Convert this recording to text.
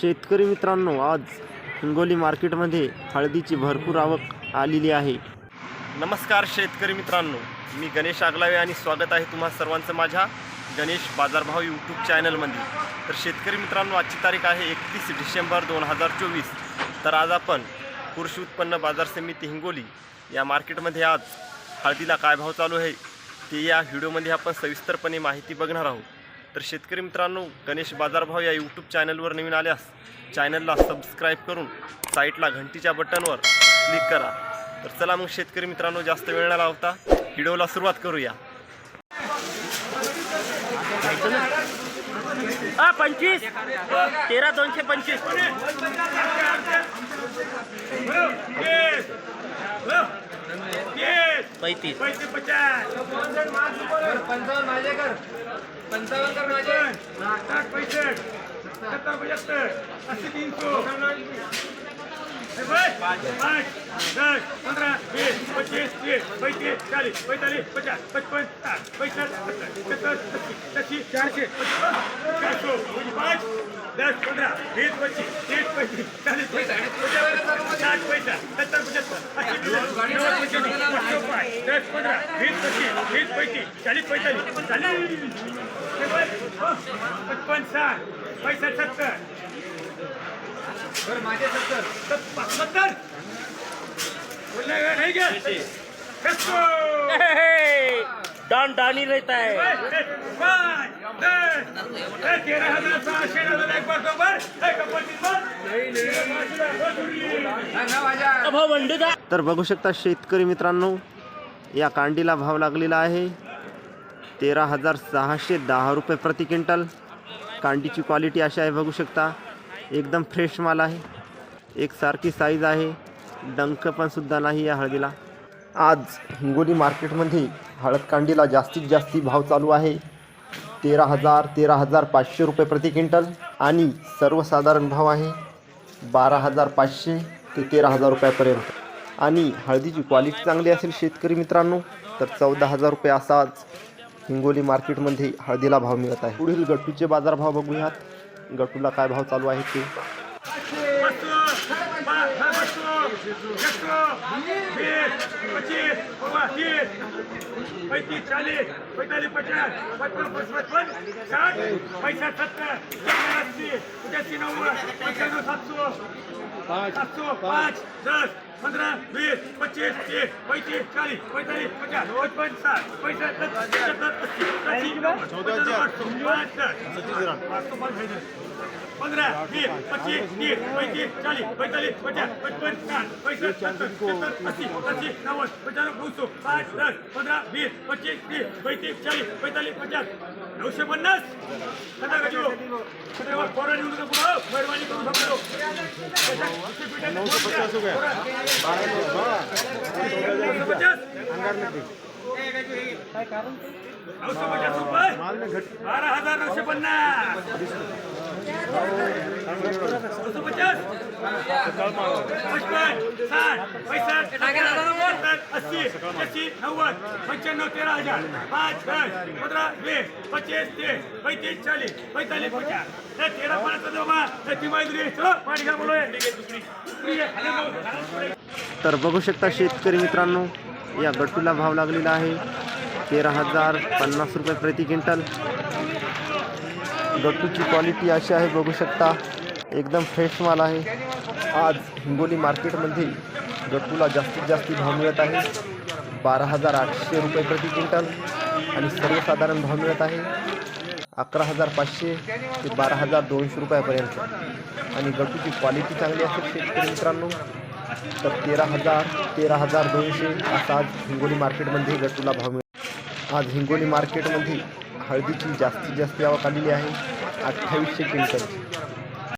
शेतकरी मित्रांनो आज हिंगोली मार्केटमध्ये हळदीची भरपूर आवक आलेली आहे. नमस्कार शेतकरी मित्रांनो मी गणेश आगलावे आणि स्वागत आहे तुम्हा सर्वांचं माझ्या गणेश बाजारभाव यूट्यूब चॅनलमध्ये. तर शेतकरी मित्रांनो आजची तारीख आहे एकतीस डिसेंबर दोन हजार चोवीस. तर आज आपण कृषी उत्पन्न बाजार समिती हिंगोली या मार्केटमध्ये आज हळदीला काय भाव चालू आहे ते या व्हिडिओमध्ये आपण सविस्तरपणे माहिती बघणार आहोत. तर शेतकरी मित्रांनो गणेश बाजारभाव या यूट्यूब चॅनलवर नवीन आल्यास चॅनलला सबस्क्राईब करून साईटला घंटीच्या बटनवर क्लिक करा. तर चला मग शेतकरी मित्रांनो जास्त वेळ न लावता व्हिडिओला सुरुवात करूया. हा पंचवीस. तेरा दोनशे पंचवीस. पैतीस. पंचावन्न माझे कर पंचावन्न कर माझे साठ पैसे सत्तर पंच्याहत्तर अस्सी तीन सौ पाँच दस पंद्रह बीस पच्चीस तीस पैंतीस चालीस पैंतालीस पचास पचपन साठ पैंसठ सत्तर सत्तर अस्सी अस्सी चारशे पचपन चार सौ पाँच साठ पैसा सत्तर पचहत्तर दस पंद्रह बीस पच्चीस तीस पैंतीस चालीस पैंतालीस चालीस पचपन साठ पैंसठ सत्तर माझे सत्तर सत्तर बोलने का नहीं क्या डॉन डॉनी रहता है हजार सहाशे एक बार बार तर बघू शकता शेतकरी मित्रांनो या कांडीला भाव लागलेला आहे. तेरा हजार सहाशे दहा रुपये प्रति क्विंटल. कांडीची क्वालिटी अशी आहे बघू शकता. एकदम फ्रेश माल आहे. एकसारखी साईज आहे. डंक पण सुद्धा नाही या हळदीला. आज हिंगोली मार्केटमध्ये हळद कांडीला जास्तीत जास्ती भाव चालू आहे. तेरा हजार तेरा हजार पाचशे रुपये प्रति क्विंटल आणि सर्वसाधारण भाव आहे बारा हजार पाचशे ते तेरा हजार रुपयापर्यंत. आणि हळदीची क्वालिटी चांगली असेल शेतकरी मित्रांनो तर चौदा हजार रुपये असाच हिंगोली मार्केटमध्ये हळदीला भाव मिळत आहे. पुढील गट्टूचे बाजारभाव बघूयात. गट्टूला काय भाव चालू आहे ते? पच्चीस तीस पैंतीस चालीस पैंतालीस पचास पचपन पचपन साठ पैसा सत्तर सत्तर अस्सी पचासी नव्वद पंच्याण्णव सातशे सातशे पाच दस पंधरा वीस पंचवीस तीस पैंतीस चालीस पैंतालीस पचास पचपन साठ पैसा पंद्रह बीस पच्चीस तीस पैंतीस चालीस पैंतालीस पचास पचपन साठ पैंसठ सत्तर सत्तर अस्सी अस्सी नव्वद पचानवे दो सौ पाच दस पंधरा वीस पच्चीस तीस पैंतीस चालीस पैंतालीस पचास. नऊशे पन्नास. कसा गजो कोरा निवडून नको मेहरबानी करून समजलो नऊशे पचास नऊशे बारा हजार नऊशे पन्नास. नऊशे पचपन साठ पैसठ सत्तर अस्सी नव्वद पंच्याण्णव तेरा हजार पाच दस पंधरा वीस पच्चीस तीस पचास हे तेरा जमा तर बघू शकता शेतकरी मित्रांनो या गट्टूला भाव लागलेला आहे. तेरा हजार पन्नास रुपये प्रति क्विंटल. गट्टूची क्वालिटी अशी आहे बघू शकता. एकदम फ्रेश माल आहे. आज हिंगोली मार्केटमध्ये गट्टूला जास्तीत जास्त भाव मिळत आहे. बारा हजार आठशे रुपये प्रति क्विंटल आणि सर्वसाधारण भाव मिळत आहे. अकरा हजार पाचशे ते बारा हजार दोनशे रुपयापर्यंत. आणि गट्टूची क्वालिटी चांगली असेल शेतकरी मित्रांनो तर तेरा हजार तेरा हजार दोनशे असा आज हिंगोली मार्केटमध्ये गट्टूला भाव मिळतो आज हिंगोली मार्केटमध्ये हळदीची जास्तीत जास्त आवक आलेली आहे. अठ्ठावीसशे क्विंटल